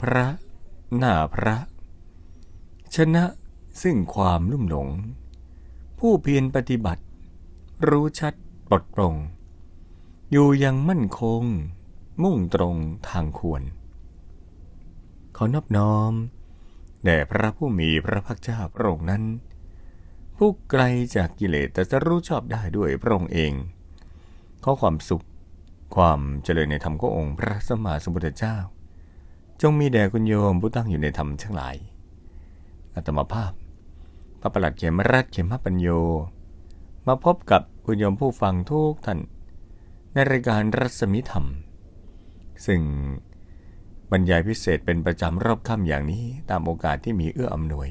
พระ หน้าพระ ชนะซึ่งความลุ่มหลง ผู้เพียรปฏิบัติ รู้ชัดปลดปลงอยู่ยังมั่นคง มุ่งตรงทางควร ขอนอบน้อมแด่พระผู้มีพระภาคเจ้าพระองค์นั้น ผู้ไกลจากกิเลสแต่จะรู้ชอบได้ด้วยพระองค์เองขอความสุข ความเจริญในธรรมขององค์พระสัมมาสัมพุทธเจ้า จงมีแด่คุณโยมผู้ตั้งอยู่ในธรรมทั้งหลายอาตมาภาพ พระประหลัดเขมรัตเขมปัญโย มาพบกับคุณโยมผู้ฟังทุกท่าน ในรายการรัศมีธรรม ซึ่งบรรยายพิเศษเป็นประจำรอบค่ำอย่างนี้ตามโอกาสที่มีเอื้ออำนวย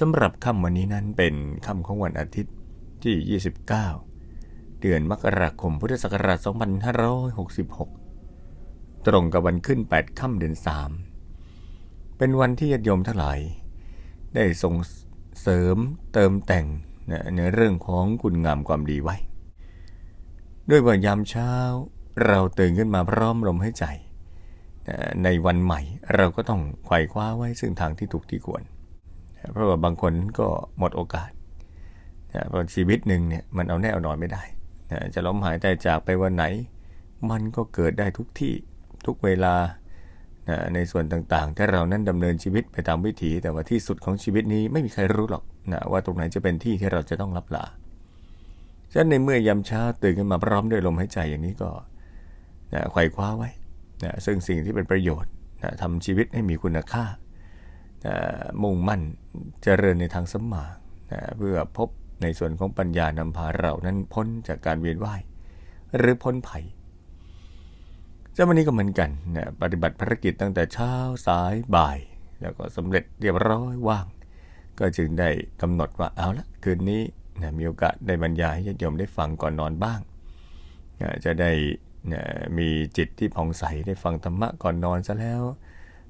สำหรับค่ำวันนี้นั้นเป็นค่ำของวันอาทิตย์ที่ 29 เดือนมกราคมพุทธศักราช 2566 ตรงกับวันขึ้น 8 ค่ำเดือน3เป็นวันที่ญาติโยมทั้งหลาย ได้ส่งเสริมเติมแต่งในเรื่องของคุณงามความดีไว้ ด้วยว่ายามเช้าเราตื่นขึ้นมาพร้อมลมหายใจ ในวันใหม่เราก็ต้องไขว่คว้าไว้ซึ่งทางที่ถูกที่ควร เพราะว่าบางคนก็หมดโอกาสเพราะชีวิตหนึ่งเนี่ยมันเอาแน่เอานอนไม่ได้ จะล้มหายใจจากไปวันไหน มันก็เกิดได้ทุกที่ ทุกเวลานะในส่วนต่างๆถ้าเรานั้นดำเนินชีวิตไปตามวิถี แต่ว่าที่สุดของชีวิตนี้ไม่มีใครรู้หรอกนะว่าตรงไหนจะเป็นที่ที่เราจะต้องรับลาฉะนั้นในเมื่อยามเช้าตื่นขึ้นมาพร้อมด้วยลมหายใจอย่างนี้ก็นะไขว่คว้าไว้นะซึ่งสิ่งที่เป็นประโยชน์นะทำชีวิตให้มีคุณค่านะมุ่งมั่นเจริญในทางสมมานะเพื่อพบในส่วนของปัญญานำพาเรานั้นพ้นจากการเวียนว่ายหรือพ้นภัย เจ้าวันนี้ก็เหมือนกันนะปฏิบัติภารกิจตั้งแต่เช้าสายบ่าย แล้วก็สำเร็จเรียบร้อยว่าง ก็จึงได้กำหนดว่าเอาละคืนนี้นะมีโอกาสได้บรรยายให้ญาติโยมได้ฟังก่อนนอนบ้างนะจะได้นะมีจิตที่ผ่องใสได้ฟังธรรมะก่อนนอนซะแล้ว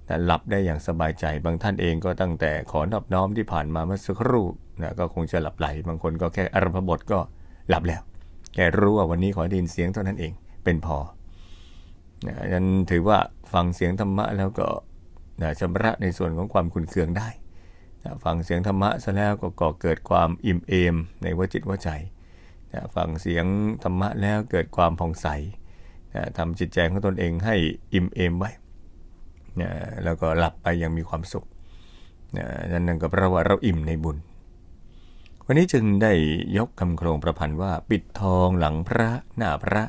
นะหลับได้อย่างสบายใจบางท่านเองก็ตั้งแต่ขอนอบน้อมที่ผ่านมาเมื่อสักครู่นะก็คงจะหลับไหล บางคนก็แค่อารมณ์บทก็หลับแล้วแค่รู้ว่าวันนี้ขอดินเสียงเท่านั้นเองเป็นพอ นะนั้นถือว่าฟังเสียงธรรมะแล้วก็นะชำระในส่วนของความขุนเคืองได้นะฟังเสียงธรรมะซะแล้วก็ก่อเกิดความอิ่มเอมในวจิตวใจนะฟังเสียงธรรมะแล้วเกิดความผ่องใสนะทำจิตใจของตนเองให้อิ่มเอมไว้นะแล้วก็หลับไปอย่างมีความสุขนะนั่นก็เพราะว่าเราอิ่มในบุญ วันนี้จึงได้ยกคำโครงประพันธ์ว่าปิดทองหลังพระหน้าพระ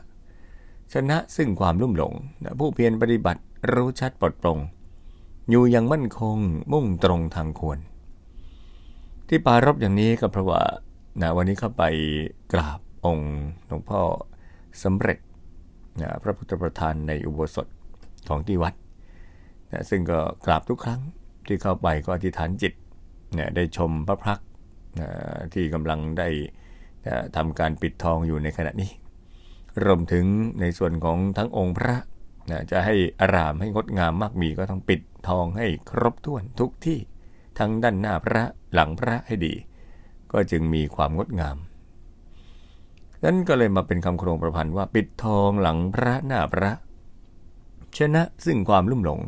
ชนะซึ่งความลุ่มหลงนะผู้เพียรปฏิบัติรู้ชัดปลดปลง อยู่อยังมั่นคงมุ่งตรงทางควร ที่ปารบอย่างนี้ก็เพราะว่านะวันนี้เข้าไปกราบองค์หลวงพ่อสำเร็จนะพระพุทธประธานในอุโบสถของที่วัดนะซึ่งก็กราบทุกครั้งที่เข้าไปก็อธิษฐานจิตนะได้ชมพระพักนะที่กำลังได้นะทำการปิดทองอยู่ในขณะนี้ รวมถึงในส่วนของทั้งองค์พระนะจะให้อารามให้งดงามมากมีก็ต้องปิดทองให้ครบถ้วนทุกที่ทั้งด้านหน้าพระหลังพระให้ดี ก็จึงมีความงดงามนั้นก็เลยมาเป็นคำโครงประพันธ์ว่าปิดทองหลังพระหน้าพระ ชนะซึ่งความลุ่มหลง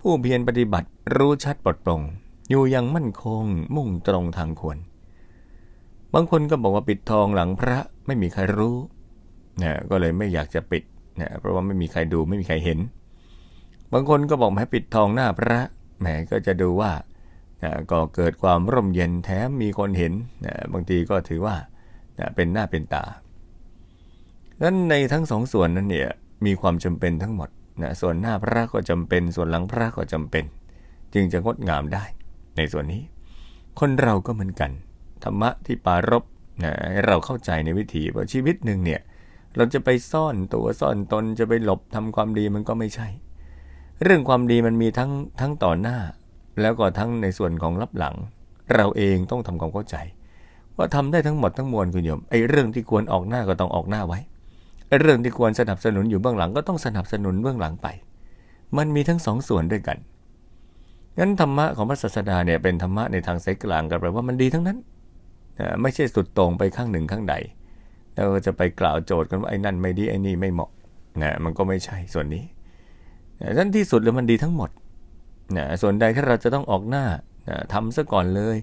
ผู้เพียรปฏิบัติรู้ชัดปลดปลง อยู่อยังมั่นคงมุ่งตรงทางควร บางคนก็บอกว่าปิดทองหลังพระไม่มีใครรู้ นะก็เลยไม่อยากจะปิดนะเพราะว่าไม่มีใครดูไม่มีใครเห็น บางคนก็บอกให้ปิดทองหน้าพระแหมก็จะดูว่านะก็เกิดความร่มเย็นแถมมีคนเห็นนะบางทีก็ถือว่านะเป็นหน้าเป็นตาดังนั้นในทั้งสองส่วนนั้นเนี่ยมีความจำเป็นทั้งหมดนะส่วนหน้าพระก็จำเป็น ส่วนหลังพระก็จำเป็น จึงจะงดงามได้ ในส่วนนี้ คนเราก็เหมือนกัน ธรรมะที่ปารบนะให้เราเข้าใจในวิถีว่าชีวิตหนึ่งเนี่ย เราจะไปซ่อนตัวซ่อนตนจะไปหลบทำความดีมันก็ไม่ใช่ เรื่องความดีมันมีทั้งทั้งต่อหน้า แล้วก็ทั้งในส่วนของรับหลัง เราเองต้องทำความเข้าใจ ว่าทำได้ทั้งหมดทั้งมวลคุณโยมไอ้เรื่องที่ควรออกหน้าก็ต้องออกหน้าไว้ไอ้เรื่องที่ควรสนับสนุนอยู่เบื้องหลังก็ต้องสนับสนุนเบื้องหลังไป มันมีทั้งสองส่วนด้วยกันงั้นธรรมะของพระศาสดาเนี่ยเป็นธรรมะในทางสายกลางกันแปลว่ามันดีทั้งนั้น ไม่ใช่สุดตรงไปข้างหนึ่งข้างใด แล้วจะไปกล่าวโจทย์กันว่าไอ้นั่นไม่ดีไอ้นี่ไม่เหมาะนะมันก็ไม่ใช่ส่วนนี้นะท่านที่สุดเลยมันดีทั้งหมดนะส่วนใดที่เราจะต้องออกหน้านะทำซะก่อนเลย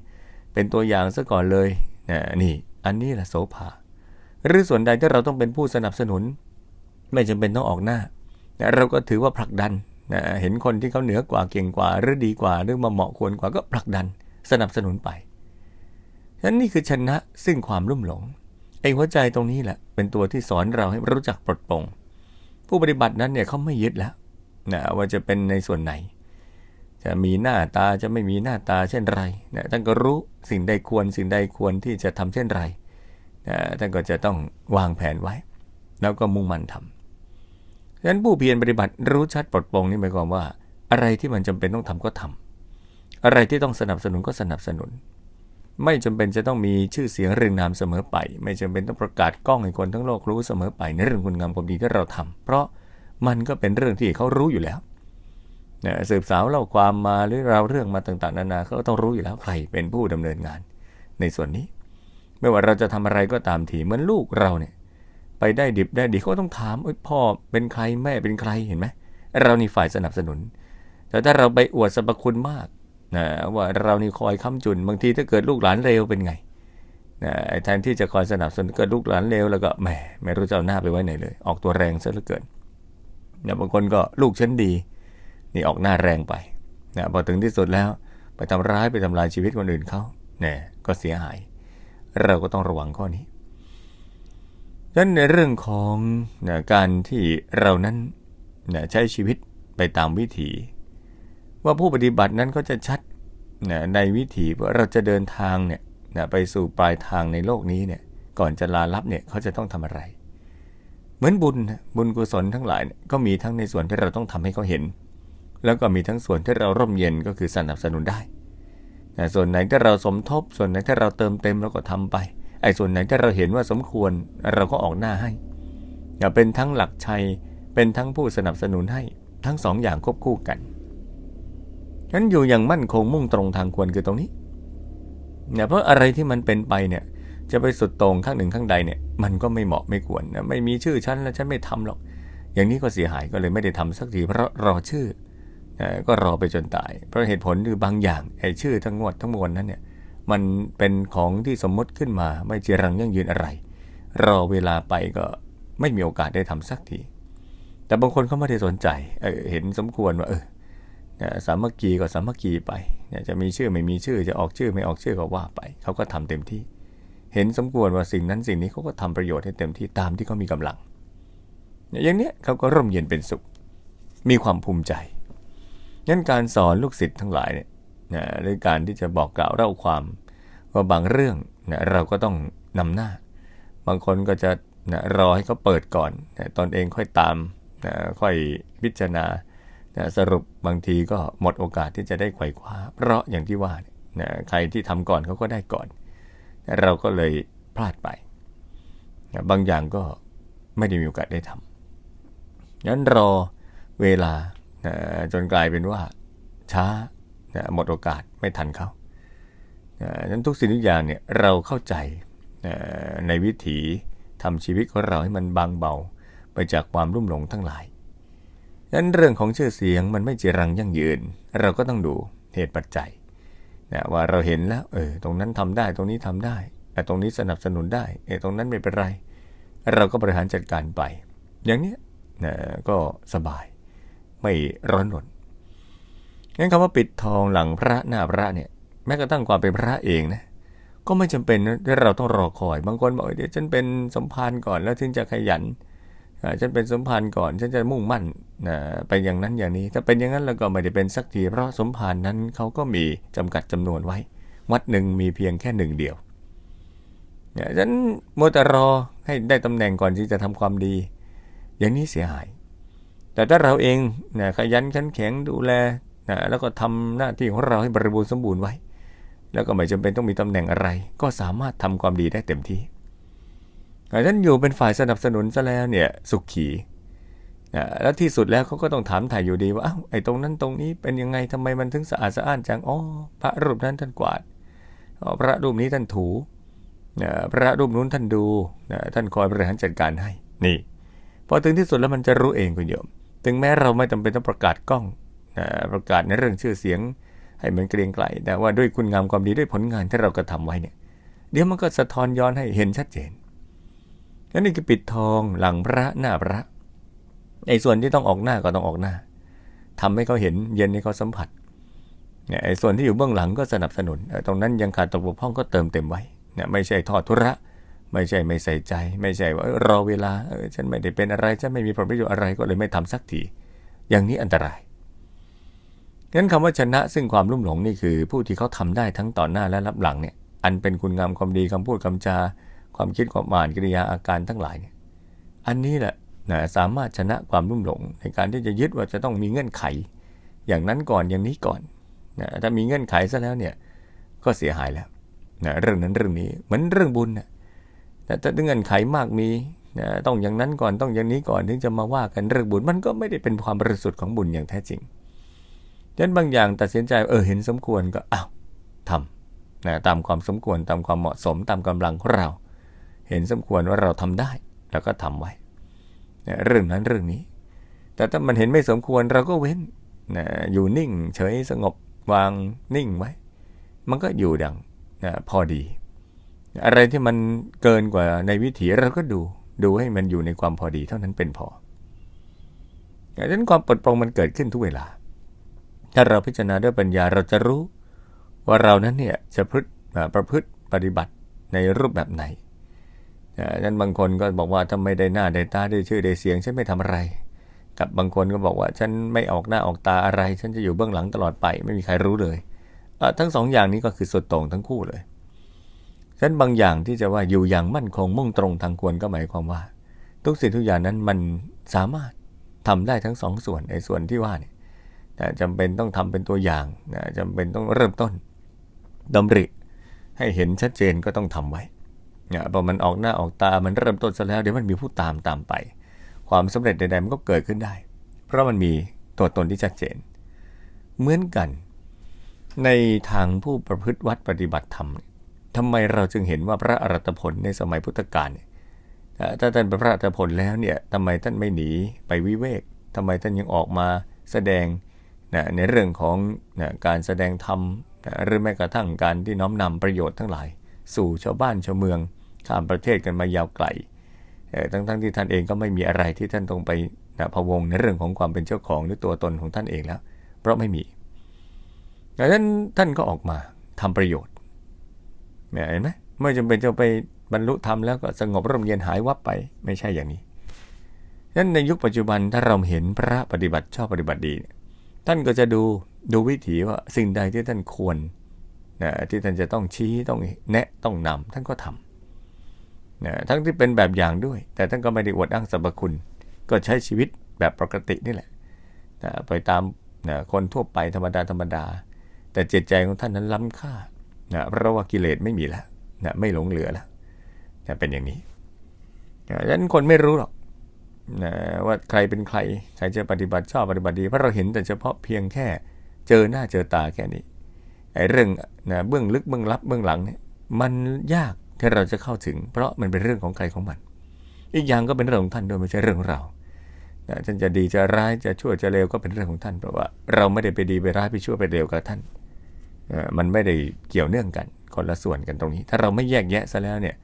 เป็นตัวอย่างซะก่อนเลยนะนี่อันนี้แหละโสภาหรือส่วนใดที่เราต้องเป็นผู้สนับสนุน ไม่จำเป็นต้องออกหน้านะเราก็ถือว่าผลักดันนะเห็นคนที่เขาเหนือกว่าเก่งกว่า หรือดีกว่าหรือมาเหมาะควรกว่าก็ผลักดันสนับสนุนไปฉะนั้นนี่คือชนะซึ่งความรุ่มหลง ไอ้หัวใจตรงนี้แหละ เป็นตัวที่สอนเราให้รู้จักปลดปลงผู้ปฏิบัตินั้นเนี่ยเขาไม่ยึดแล้วนะว่าจะเป็นในส่วนไหน จะมีหน้าตาจะไม่มีหน้าตาเช่นไรนะท่านก็รู้สิ่งใดควรสิ่งใดควรที่จะทำเช่นไรนะท่านก็จะต้องวางแผนไว้ แล้วก็มุ่งมั่นทำฉะนั้นผู้เพียรปฏิบัติรู้ชัดปลดปลงนี่หมายความว่า อะไรที่มันจำเป็นต้องทำก็ทำอะไรที่ต้องสนับสนุนก็สนับสนุน ไม่จำเป็นจะต้องมีชื่อเสียงเรียงนามเสมอไป ไม่จำเป็นต้องประกาศกล้องให้คนทั้งโลกรู้เสมอไปในเรื่องคุณงามความดีที่เราทำเพราะมันก็เป็นเรื่องที่เขารู้อยู่แล้วนะสืบสาวเล่าความมาหรือเราเรื่องมาต่างๆนานาเขาต้องรู้อยู่แล้วใครเป็นผู้ดำเนินงาน ในส่วนนี้ ไม่ว่าเราจะทำอะไรก็ตามทีเหมือนลูกเราเนี่ยไปได้ดิบได้ดีเขาต้องถามพ่อเป็นใครแม่เป็นใครเห็นไหมเรานี่ฝ่ายสนับสนุน แต่ถ้าเราไปอวดสรรพคุณมาก นะว่าเรานี่คอยค้ำจุนบางทีถ้าเกิดลูกหลานเลวเป็นไงนะแทนที่จะคอยสนับสนุนเกิดลูกหลานเลวแล้วก็แหมไม่รู้จะเอาหน้าไปไว้ไหนเลย ออกตัวแรงซะเหลือเกินนะบางคนก็ลูกฉันดี นี่ออกหน้าแรงไปนะพอถึงที่สุดแล้วไปทำร้ายไปทำลายชีวิตคนอื่นเขาเนี่ยก็เสียหาย เราก็ต้องระวังข้อนี้ดังนั้นในเรื่องของนะการที่เรานั้นนะใช้ชีวิตไปตามวิถี ว่าผู้ปฏิบัตินั้นก็จะชัดนะในวิถีว่าเราจะเดินทางเนี่ยนะไปสู่ปลายทางในโลกนี้เนี่ยก่อนจะลาลับเนี่ยเขาจะต้องทำอะไร เหมือนบุญบุญกุศลทั้งหลายก็มีทั้งในส่วนที่เราต้องทำให้เขาเห็น แล้วก็มีทั้งส่วนที่เราร่มเย็นก็คือสนับสนุนได้นะส่วนไหนที่เราสมทบ ส่วนไหนที่เราเติมเต็มเราก็ทำไปไอ้ส่วนไหนที่เราเห็นว่าสมควรเราก็ออกหน้าให้เป็นทั้งหลักชัยเป็นทั้งผู้สนับสนุนให้ทั้งสองอย่างควบคู่กัน นั้นอยู่อย่างมั่นคงมุ่งตรงทางควรคือตรงนี้เนี่ยเพราะอะไรที่มันเป็นไปเนี่ย จะไปสุดตรงข้างหนึ่งข้างใดเนี่ย มันก็ไม่เหมาะไม่ควรนะไม่มีชื่อฉันแล้วฉันไม่ทำหรอก อย่างนี้ก็เสียหายก็เลยไม่ได้ทำสักทีเพราะรอชื่อก็รอไปจนตาย เพราะเหตุผลคือบางอย่างไอ้ชื่อทั้งงวดทั้งมวลนั้นเนี่ย มันเป็นของที่สมมติขึ้นมาไม่จีรังยั่งยืนอะไร รอเวลาไปก็ไม่มีโอกาสได้ทำสักทีแต่บางคนเขาไม่ได้สนใจเเห็นสมควรว่าเออ สามัคคีก็สามัคคีไปจะมีชื่อไม่มีชื่อจะออกชื่อไม่ออกชื่อก็ว่าไป เขาก็ทำเต็มที่ เห็นสมควรว่าสิ่งนั้นสิ่งนี้เขาก็ทำประโยชน์ให้เต็มที่ตามที่เขามีกำลัง อย่างนี้เขาก็ร่มเย็นเป็นสุข มีความภูมิใจงั้นการสอนลูกศิษย์ทั้งหลายเนี่ยนะหรือการที่จะบอกกล่าวเล่าความว่าบางเรื่องนะเราก็ต้องนำหน้า บางคนก็จะนะรอให้เขาเปิดก่อนนะตอนเองค่อยตามนะค่อยพิจารณา นะสรุปบางทีก็หมดโอกาสที่จะได้ไขว่คว้า เพราะอย่างที่ว่านะใครที่ทำก่อนเขาก็ได้ก่อนนะเราก็เลยพลาดไปนะบางอย่างก็ไม่ได้มีโอกาสได้ทำงั้นรอเวลานะจนกลายเป็นว่าช้านะหมดโอกาสไม่ทันเขานะนั้นทุกสิ่งทุกอย่างเนี่ยเราเข้าใจนะในวิถีทำชีวิตของเราให้มันบางเบาไปจากความรุ่มหลงทั้งหลาย นั้นเรื่องของชื่อเสียงมันไม่จีรังยั่งยืน เราก็ต้องดูเหตุปัจจัยนะว่าเราเห็นแล้วเออตรงนั้นทำได้ตรงนี้ทำได้แต่ตรงนี้สนับสนุนได้เออตรงนั้นไม่เป็นไร เราก็บริหารจัดการไป อย่างนี้นะก็สบายไม่ร้อนรนงั้นคำว่าปิดทองหลังพระหน้าพระเนี่ยแม้กระทั่งความเป็นพระเองนะก็ไม่จำเป็นที่เราต้องรอคอย บางคนบอกเดี๋ยวฉันเป็นสมภารก่อนแล้วถึงจะขยัน ฉันเป็นสมภารก่อน ฉันจะมุ่งมั่นนะไปอย่างนั้นอย่างนี้ ถ้าเป็นอย่างนั้นแล้วก็ไม่ได้เป็นสักทีเพราะสมภารนั้นเขาก็มีจำกัดจำนวนไว้ วัดหนึ่งมีเพียงแค่หนึ่งเดียวฉันโมแต่รอให้ได้ตำแหน่งก่อนที่จะทำความดี อย่างนี้เสียหาย แต่ถ้าเราเองนะขยันขันแข็งดูแลนะแล้วก็ทำหน้าที่ของเราให้บริบูรณ์สมบูรณ์ไว้ แล้วก็ไม่จำเป็นต้องมีตำแหน่งอะไร ก็สามารถทำความดีได้เต็มที่ ท่านอยู่เป็นฝ่ายสนับสนุนซะแล้วเนี่ยสุขขีนะแล้วที่สุดแล้วเขาก็ต้องถามถ่ายอยู่ดีว่าอ้าวไอ้ตรงนั้นตรงนี้เป็นยังไงทำไมมันถึงสะอาดสะอ้านจังอ๋อพระรูปนั้นท่านกวาดพระรูปนี้ท่านถูนะพระรูปนู้นท่านดูนะท่านคอยบริหารจัดการให้นี่พอถึงที่สุดแล้วมันจะรู้เองคุณโยม ถึงแม้เราไม่จำเป็นต้องประกาศกล้องนะประกาศในเรื่องชื่อเสียงให้มันเกรียงไกรแต่ว่าด้วยคุณงามความดีด้วยผลงานที่เรากระทำไว้เนี่ยเดี๋ยวมันก็สะท้อนย้อนให้เห็นชัดเจน นั่นนี่คือปิดทองหลังพระหน้าพระ ในส่วนที่ต้องออกหน้าก็ต้องออกหน้าทำให้เขาเห็นเย็นให้เขาสัมผัสเนี่ยไอ้ส่วนที่อยู่เบื้องหลังก็สนับสนุนตรงนั้นยังขาดตกบกพร่องก็เติมเต็มไว้เนี่ยไม่ใช่ทอดทุระ ไม่ใช่ไม่ใส่ใจ ไม่ใช่ว่ารอเวลาเออฉันไม่ได้เป็นอะไรฉันไม่มีผลประโยชน์อะไรก็เลยไม่ทำสักทีอย่างนี้อันตรายงั้นคำว่าชนะซึ่งความรุ่มหลงนี่คือผู้ที่เขาทำได้ทั้งต่อหน้าและรับหลังเนี่ยอันเป็นคุณงามความดีคำพูดคำจา ความคิดความอ่านกิริยาอาการทั้งหลายเนี่ยอันนี้แหละนะสามารถชนะความรุ่มหลง ในการที่จะยึดว่าจะต้องมีเงื่อนไข อย่างนั้นก่อนอย่างนี้ก่อนนะถ้ามีเงื่อนไขซะแล้วเนี่ยก็เสียหายแล้วนะเรื่องนั้นเรื่องนี้เหมือนเรื่องบุญนะแต่ถ้าเงื่อนไขมากมีนะต้องอย่างนั้นก่อนต้องอย่างนี้ก่อนถึงจะมาว่ากันเรื่องบุญมันก็ไม่ได้เป็นความบริสุทธิ์ของบุญอย่างแท้จริงฉะนั้นบางอย่างตัดสินใจเออเห็นสมควรก็อ้าวทำนะตามความสมควรตามความเหมาะสมตามกำลังของเรา เห็นสมควรว่าเราทำได้แล้วก็ทำไว้นะเรื่องนั้นเรื่องนี้ แต่ถ้ามันเห็นไม่สมควรเราก็เว้นนะอยู่นิ่งเฉยสงบวางนิ่งไว้ มันก็อยู่ดังนะพอดี อะไรที่มันเกินกว่าในวิถีเราก็ดูดูให้มันอยู่ในความพอดีเท่านั้นเป็นพอดังนั้นความปลดปลงมันเกิดขึ้นทุกเวลา ถ้าเราพิจารณาด้วยปัญญาเราจะรู้ ว่าเรานั้นเนี่ยจะพฤติประพฤติปฏิบัติในรูปแบบไหน นั้นบางคนก็บอกว่าถ้าไม่ได้หน้าได้ตาได้ชื่อได้เสียงฉันไม่ทำอะไร กับบางคนก็บอกว่าฉันไม่ออกหน้าออกตาอะไร ฉันจะอยู่เบื้องหลังตลอดไปไม่มีใครรู้เลย ทั้งสองอย่างนี้ก็คือสุดต่งทั้งคู่เลยฉะนั้นบางอย่างที่จะว่าอยู่อย่างมั่นคงมุ่งตรงทางควรก็หมายความว่า ทุกสิ่งทุกอย่างนั้นมันสามารถทำได้ทั้งสองส่วนในส่วนที่ว่าเนี่ยจำเป็นต้องทำเป็นตัวอย่างจำเป็นต้องเริ่มต้นดำริให้เห็นชัดเจนก็ต้องทำไว้ เนี่ยพอมันออกหน้าออกตามันเริ่มต้นซะแล้วเดี๋ยวมันมีผู้ตามตามไป ความสำเร็จใดๆมันก็เกิดขึ้นได้ เพราะมันมีตัวตนที่ชัดเจน เหมือนกัน ในทางผู้ประพฤติวัดปฏิบัติธรรมทำไมเราจึงเห็นว่าพระอรัตผลในสมัยพุทธกาลถ้าท่านเป็นพระอรัตผลแล้วเนี่ยทำไมท่านไม่หนีไปวิเวกทำไมท่านยังออกมาแสดงนะในเรื่องของนะการแสดงธรรมนะหรือแม้กระทั่งการที่น้อมนำประโยชน์ทั้งหลาย สู่ชาวบ้านชาวเมือง ข้ามประเทศกันมายาวไกลทั้งๆทที่ท่านเองก็ไม่มีอะไรที่ท่านต้องไปนะพะวงในเรื่องของความเป็นเจ้าของหรือตัวตนของท่านเองแล้ว เพราะไม่มีดังนั้นท่านก็ออกมาทำประโยชน์เห็นไหมไม่จำเป็นจะไปบรรลุธรรมแล้วก็สงบร่มเย็นหายวับไปไม่ใช่อย่างนี้นั้นในยุคปัจจุบันถ้าเราเห็นพระปฏิบัติชอบปฏิบัติดี ท่านก็จะดูดูวิถีว่าสิ่งใดที่ท่านควรนะที่ท่านจะต้องชี้ต้องแนะต้องนำท่านก็ทำ นะทั้งที่เป็นแบบอย่างด้วย แต่ท่านก็ไม่ได้อวดอ้างสรรพคุณ ก็ใช้ชีวิตแบบปกตินี่แหละนะไปตามนะคนทั่วไปธรรมดาธรรมดา แต่จิตใจของท่านนั้นล้ำค่านะเพราะว่ากิเลสไม่มีแล้วนะไม่หลงเหลือแล้วนะเป็นอย่างนี้ดังนั้นคนไม่รู้หรอกนะว่าใครเป็นใคร ใครจะปฏิบัติชอบปฏิบัติดีเพราะเราเห็นแต่เฉพาะเพียงแค่เจอหน้าเจอตาแค่นี้ไอ้เรื่องนะเบื้องลึกเบื้องลับเบื้องหลังเนี่ยมันยาก ที่เราจะเข้าถึง เพราะมันเป็นเรื่องของใครของมัน อีกอย่างก็เป็นเรื่องของท่านโดยไม่ใช่เรื่องของเราท่านจะดีจะร้ายจะชั่วจะเลวก็เป็นเรื่องของท่านเพราะว่าเราไม่ได้ไปดีไปร้ายไปชั่วไปเลวกับท่านมันไม่ได้เกี่ยวเนื่องกันคนละส่วนกันตรงนี้ ถ้าเราไม่แยกแยะซะแล้วเนี่ย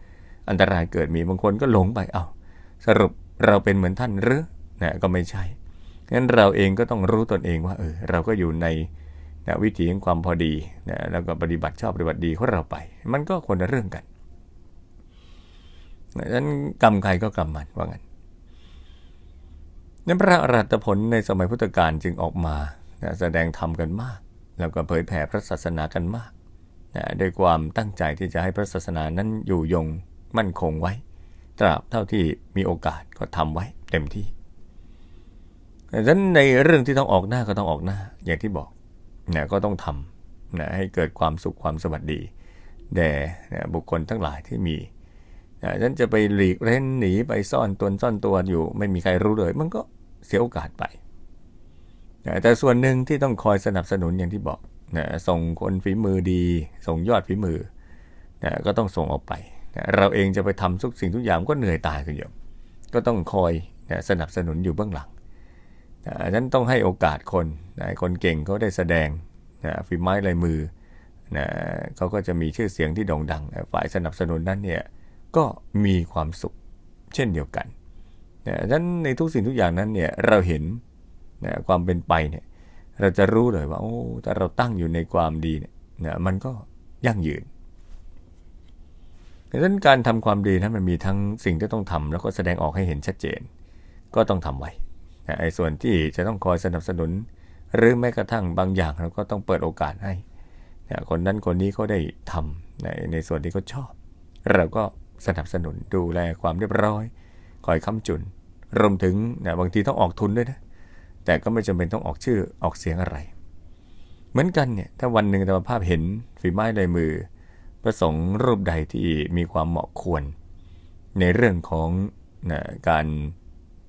อันตรายเกิดมีบางคนก็หลงไปเอาสรุปเราเป็นเหมือนท่านหรือนะก็ไม่ใช่งั้นเราเองก็ต้องรู้ตนเองว่าเออเราก็อยู่ในนะวิถีของความพอดีนะแล้วก็ปฏิบัติชอบปฏิบัติดีของเราไป มันก็คนละเรื่องกัน ดันั้นกรรมใครก็กรรมมันว่างั้นนั้นพระอรัตผลในสมัยพุทธกาลจึงออกมาแสดงธรรมกันมาก แล้วก็เผยแผ่พระศาสนากันมากด้วยความตั้งใจที่จะให้พระศาสนานั้นอยู่ยงมั่นคงไว้ ตราบเท่าที่มีโอกาสก็ทำไว้เต็มที่ดังนั้นในเรื่องที่ต้องออกหน้าก็ต้องออกหน้า อย่างที่บอกนะก็ต้องทำนะให้เกิดความสุขความสวัสดีแด่นะบุคคลทั้งหลายที่มี นะฉันจะไปหลีกเล่นหนีไปซ่อนตัวซ่อนตัวอยู่ ไม่มีใครรู้เลย มันก็เสียโอกาสไปนะแต่ส่วนหนึ่งที่ต้องคอยสนับสนุนอย่างที่บอกนะส่งคนฝีมือดี ส่งยอดฝีมือนะก็ต้องส่งออกไปนะเราเองจะไปทำทุกสิ่งทุกอย่างก็เหนื่อยตายกันอยู่ก็ต้องคอยนะสนับสนุนอยู่เบื้องหลังนะฉะนั้นต้องให้โอกาสคนนะคนเก่งเขาได้แสดงนะฝีไม้ลายมือนะเขาก็จะมีชื่อเสียงที่โด่งดังฝ่ายสนับสนุนนั้นเนี่ย ก็มีความสุขเช่นเดียวกันนะฉะนั้นในทุกสิ่งทุกอย่างนั้นเนี่ยเราเห็นนะความเป็นไปเนี่ยเราจะรู้เลยว่าโอ้ถ้าเราตั้งอยู่ในความดีเนี่ยนะมันก็ยั่งยืนดังนั้นการทำความดีนั้นมันมีทั้งสิ่งที่ต้องทำแล้วก็แสดงออกให้เห็นชัดเจน ก็ต้องทำไว้นะไอ้ส่วนที่จะต้องคอยสนับสนุน หรือแม้กระทั่งบางอย่างเราก็ต้องเปิดโอกาสให้นะคนนั้นคนนี้เขาได้ทำในในส่วนที่เขาชอบ เราก็ สนับสนุนดูแลความเรียบร้อยคอยค้ำจุน รวมถึงนะบางทีต้องออกทุนด้วยนะ แต่ก็ไม่จำเป็นต้องออกชื่อออกเสียงอะไร เหมือนกันเนี่ยถ้าวันหนึ่งธรรมภาพเห็นฝีไม้ลายมือ ประสงค์รูปใดที่มีความเหมาะควร ในเรื่องของนะการ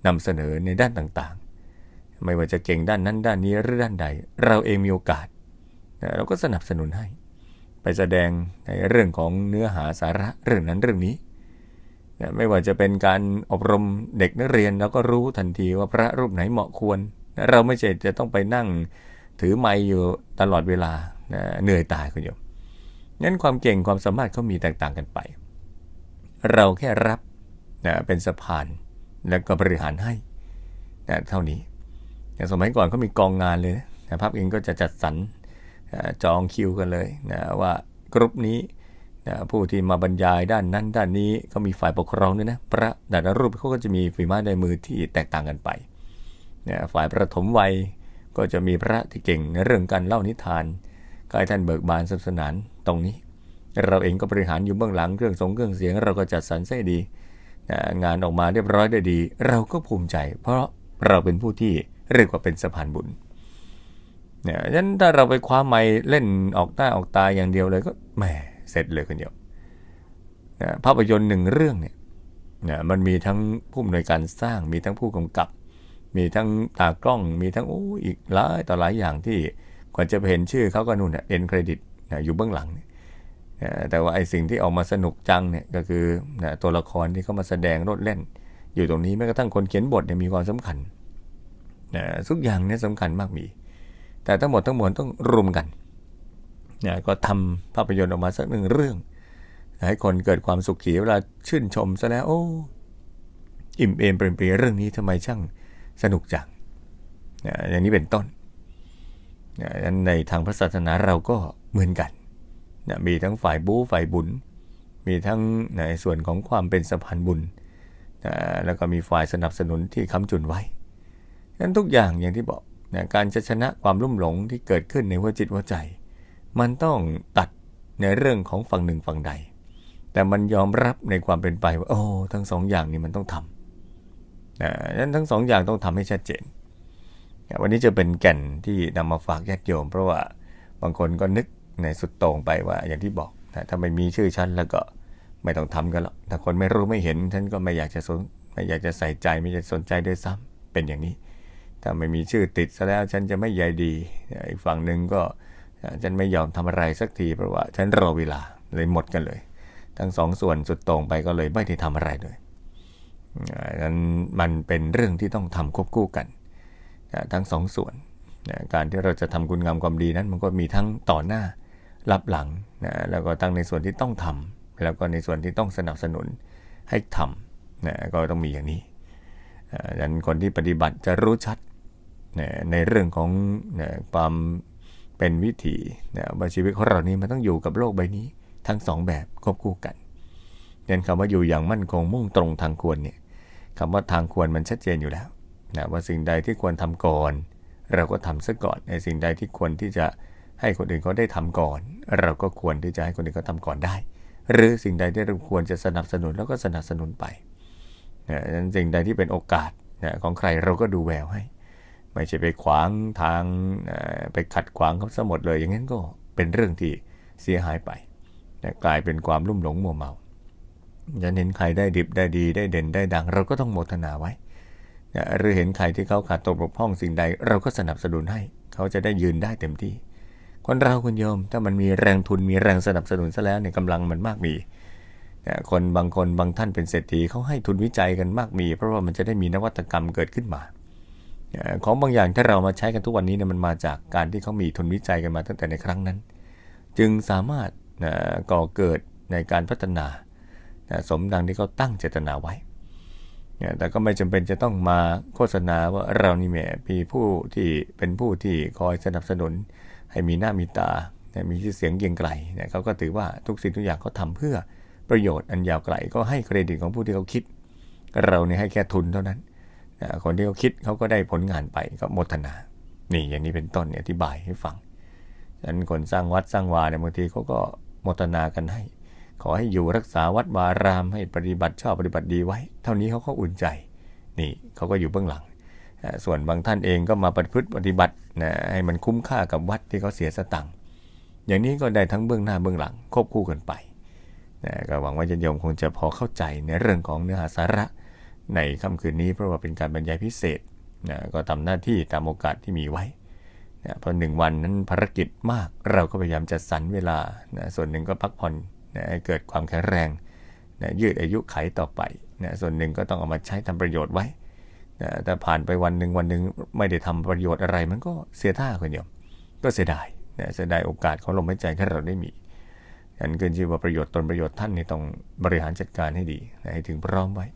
นำเสนอในด้านต่างๆ ไม่ว่าจะเก่งด้านนั้นด้านนี้หรือด้านใด เราเองมีโอกาสนะเราก็สนับสนุนให้ ไปแสดงในเรื่องของเนื้อหาสาระเรื่องนั้นเรื่องนี้ไม่ว่าจะเป็นการอบรมเด็กนักเรียนเราก็รู้ทันทีว่าพระรูปไหนเหมาะควร เราไม่ใช่จะต้องไปนั่งถือไม้อยู่ตลอดเวลาเหนื่อยตายคุณโยมงั้นความเก่งความสามารถเขามีแตกต่างกันไป เราแค่รับนะเป็นสะพานแล้วก็บริหารให้นะเท่านี้อย่างสมัยก่อนเขามีกองงานเลยนะภาพเองก็จะจัดสรร จองคิวกันเลยนะว่ากรุ๊ปนี้นะผู้ที่มาบรรยายด้านนั้น ด้านนี้ก็มีฝ่ายปกครองด้วยนะพระแต่ละรูปเขาก็จะมีฝีไม้ลายมือที่แตกต่างกันไปนะฝ่ายประถมวัยก็จะมีพระที่เก่งในเรื่องการเล่านิทานก็ให้ท่านเบิกบานสนุกสนานตรงนี้ เราเองก็บริหารอยู่เบื้องหลังเครื่องสงเครื่องเสียงเราก็จัดสรรใส่ดีนะงานออกมาเรียบร้อยได้ดี เราก็ภูมิใจ เพราะเราเป็นผู้ที่เรียกว่าเป็นสะพานบุญ เนี่ยฉะนั้นถ้าเราไปคว้าไม้เล่นออกหน้าออกตาอย่างเดียวเลยก็แหมเสร็จเลยคนเดียวนะภาพยนตร์หนึ่งเรื่องเนี่ยนะมันมีทั้งผู้อำนวยการสร้าง มีทั้งผู้กำกับ มีทั้งตากล้อง มีทั้งโอ้อีกหลายต่อหลายอย่างที่กว่าจะเห็นชื่อเขาก็นู่นเอ็นเครดิตนะอยู่เบื้องหลังนะแต่ว่าไอ้สิ่งที่ออกมาสนุกจังเนี่ยก็คือนะตัวละครที่เขามาแสดงรถเล่น อยู่ตรงนี้แม้กระทั่งคนเขียนบทเนี่ยมีความสำคัญนะทุกอย่างเนี่ยสำคัญมากมี แต่ทั้งหมดทั้งมวลต้องรวมกันนะก็ทำภาพยนตร์ออกมาสักหนึ่งเรื่อง ให้คนเกิดความสุขขีเวลาชื่นชมซะแล้วโอ้อิ่มเอมเปรมปรีเรื่องนี้ทำไมช่างสนุกจังนะอย่างนี้เป็นต้นนะในทางพระศาสนาเราก็เหมือนกันนะมีทั้งฝ่ายบู๊ฝ่ายบุญ มีทั้งในส่วนของความเป็นสะพานบุญนะแล้วก็มีฝ่ายสนับสนุนที่ค้ำจุนไว้นั้นทุกอย่างอย่างที่บอก นะการจะชนะความลุ่มหลงที่เกิดขึ้นในหัวจิตหัวใจ มันต้องตัดในเรื่องของฝั่งหนึ่งฝั่งใด แต่มันยอมรับในความเป็นไปว่าโอ้ทั้งสองอย่างนี้มันต้องทำนะนั้นทั้งสองอย่างต้องทำให้ชัดเจนนะวันนี้จะเป็นแก่นที่นำมาฝากญาติโยม เพราะว่าบางคนก็นึกในสุดโต่งไปว่าอย่างที่บอกนะถ้าไม่มีชื่อฉันแล้วก็ไม่ต้องทำกันหรอกถ้าคนไม่รู้ไม่เห็นฉันก็ไม่อยากจะสนไม่อยากจะใส่ใจไม่อยากสนใจด้วยซ้ำเป็นอย่างนี้ ถ้าไม่มีชื่อติดซะแล้วฉันจะไม่ใยดีอีกฝั่งหนึ่งก็ฉันไม่ยอมทำอะไรสักทีเพราะว่าฉันรอเวลาเลยหมดกันเลย ทั้งสองส่วนสุดต่งไปก็เลยไม่ได้ทำอะไรเลยนั้นมันเป็นเรื่องที่ต้องทำควบคู่กันทั้งสองส่วนการที่เราจะทำคุณงามความดีนั้นมันก็มีทั้งต่อหน้ารับหลังนะแล้วก็ตั้งในส่วนที่ต้องทำแล้วก็ในส่วนที่ต้องสนับสนุนให้ทำนะก็ต้องมีอย่างนี้ดังนั้นคนที่ปฏิบัติจะรู้ชัด ในเรื่องของความเป็นวิถีว่าชีวิตของเรานี้มันต้องอยู่กับโลกใบนี้ทั้งสองแบบควบคู่กันดังนั้นคำว่าอยู่อย่างมั่นคงมุ่งตรงทางควรเนี่ยคำว่าทางควรมันชัดเจนอยู่แล้วนะว่าสิ่งใดที่ควรทำก่อน เราก็ทำซะก่อนในสิ่งใดที่ควรที่จะให้คนอื่นเขาได้ทำก่อน เราก็ควรที่จะให้คนอื่นเขาทาก่อนได้ หรือสิ่งใดที่เราควรจะสนับสนุนแล้วก็สนับสนุนไปนะสิ่งใดที่เป็นโอกาสนะของใครเราก็ดูแววให้ ไม่ใช่ไปขวางทางไปขัดขวางเขาสมดเลย อย่างนั้นก็เป็นเรื่องที่เสียหายไปกลายเป็นความลุ่มหลงมัวเมาจะเห็นใครได้ดิบได้ดีได้เด่นได้ดัง เราก็ต้องโมทนาไว้หรือเห็นใครที่เขาขาดตกบกพร่องสิ่งใด เราก็สนับสนุนให้ เขาจะได้ยืนได้เต็มที่ คนเราคุณโยม ถ้ามันมีแรงทุนมีแรงสนับสนุนซะแล้วเนี่ยกำลังมันมากมีคนบางคนบางท่านเป็นเศรษฐีเขาให้ทุนวิจัยกันมากมี เพราะว่ามันจะได้มีนวัตกรรมเกิดขึ้นมา ของบางอย่างที่เรามาใช้กันทุกวันนี้เนี่ยมันมาจากการที่เขามีทุนวิจัยกันมาตั้งแต่ในครั้งนั้น จึงสามารถก่อเกิดในการพัฒนาสมดังที่เขาตั้งเจตนาไว้ แต่ก็ไม่จำเป็นจะต้องมาโฆษณาว่าเรานี่แหมมีผู้ที่เป็นผู้ที่คอยสนับสนุน ให้มีหน้ามีตา มีชื่อเสียงเกียงไกลเนี่ยเขาก็ถือว่าทุกสิ่งทุกอย่างเขาทำเพื่อประโยชน์อันยาวไกลก็ให้เครดิตของผู้ที่เขาคิด เราเนี่ยให้แค่ทุนเท่านั้น คนที่เขาคิดเขาก็ได้ผลงานไปก็โมทนา นี่อย่างนี้เป็นต้นเนี่ยอธิบายให้ฟังฉะนั้นคนสร้างวัดสร้างวาเนี่ยบางทีเขาก็โมทนากันให้ ขอให้อยู่รักษาวัดวารามให้ปฏิบัติชอบปฏิบัติดีไว้ เท่านี้เขาก็อุ่นใจ นี่เขาก็อยู่เบื้องหลัง ส่วนบางท่านเองก็มาปฏิพฤติปฏิบัตินะให้มันคุ้มค่ากับวัดที่เขาเสียสตังค์อย่างนี้ก็ได้ทั้งเบื้องหน้าเบื้องหลังควบคู่กันไปนะก็หวังว่าญาติโยมคงจะพอเข้าใจในเรื่องของเนื้อหาสาระ ในค่ำคืนนี้เพราะว่าเป็นการบรรยายพิเศษนะก็ทำหน้าที่ตามโอกาสที่มีไว้นะเพราะหนึ่งวันนั้นภารกิจมากเราก็พยายามจัดสรรเวลานะส่วนหนึ่งก็พักผ่อนนะให้เกิดความแข็งแรงนะยืดอายุไขต่อไปนะส่วนหนึ่งก็ต้องเอามาใช้ทำประโยชน์ไว้นะแต่ผ่านไปวันหนึ่งวันหนึ่งไม่ได้ทำประโยชน์อะไรมันก็เสียท่าคนเดียวก็เสียดายนะเสียดายโอกาสของลมหายใจที่เราได้มีอันเกินชื่อว่าประโยชน์ตนประโยชน์ท่านนี่ต้องบริหารจัดการให้ดีนะให้ถึงพร้อมไว้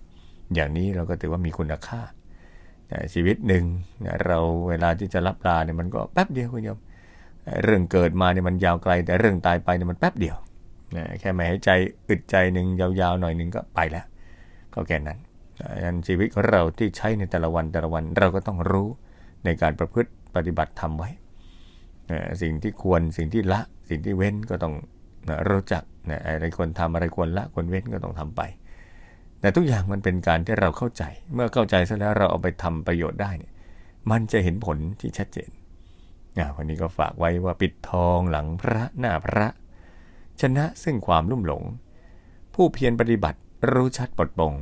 อย่างนี้เราก็ถือว่ามีคุณค่าชีวิตหนึ่งเราเวลาที่จะรับลาเนี่ยมันก็แป๊บเดียวคุณโยมเรื่องเกิดมาเนี่ยมันยาวไกล แต่เรื่องตายไปเนี่ยมันแป๊บเดียวแค่ไม่ให้ใจอึดใจหนึ่งยาวๆหน่อยหนึ่งก็ไปแล้ว ก็แค่นั้นดันชีวิตของเราที่ใช้ในแต่ละวันแต่ละวันเราก็ต้องรู้ในการประพฤติปฏิบัติทำไว้ สิ่งที่ควรสิ่งที่ละ สิ่งที่เว้นก็ต้องรู้จักอะไรควรทำอะไรควรละควรเว้นก็ต้องทำไป แต่ทุกอย่างมันเป็นการที่เราเข้าใจ เมื่อเข้าใจซะแล้วเราเอาไปทำประโยชน์ได้เนี่ยมันจะเห็นผลที่ชัดเจนอ่าวันนี้ก็ฝากไว้ว่าปิดทองหลังพระหน้าพระ ชนะซึ่งความลุ่มหลง ผู้เพียรปฏิบัติรู้ชัดปลดปลง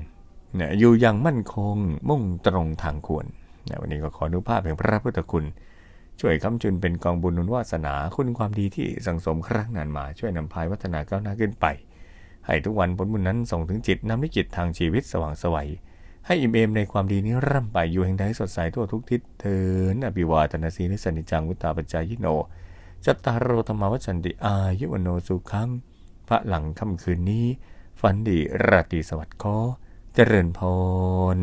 เนี่ยอยู่อย่างมั่นคงมุ่งตรงทางควรเนี่ยวันนี้ก็ขออนุภาพแห่งพระพุทธคุณ ช่วยคำจุนเป็นกองบุญนุนวาสนาคุณความดีที่สังสมครั้งนานมา ช่วยนำพายวัฒนาก้าวหน้าขึ้นไป ให้ทุกวันผลบุญนั้นส่งถึงจิตนำนิจิตทางชีวิตสว่างไสวัย ให้อิ่มเอมในความดีนี้ร่ำไปอยู่แห่งใดสดใสทั่วทุกทิศเถินอภิวาตนาสีนิสนิจังวุตาปัจายิโนจัตตารโรธรรมวัชันติอายุวโนสุขังพระหลังค่ำคืนนี้ ฝันดีราตรีสวัสดิ์ขอเจริญพร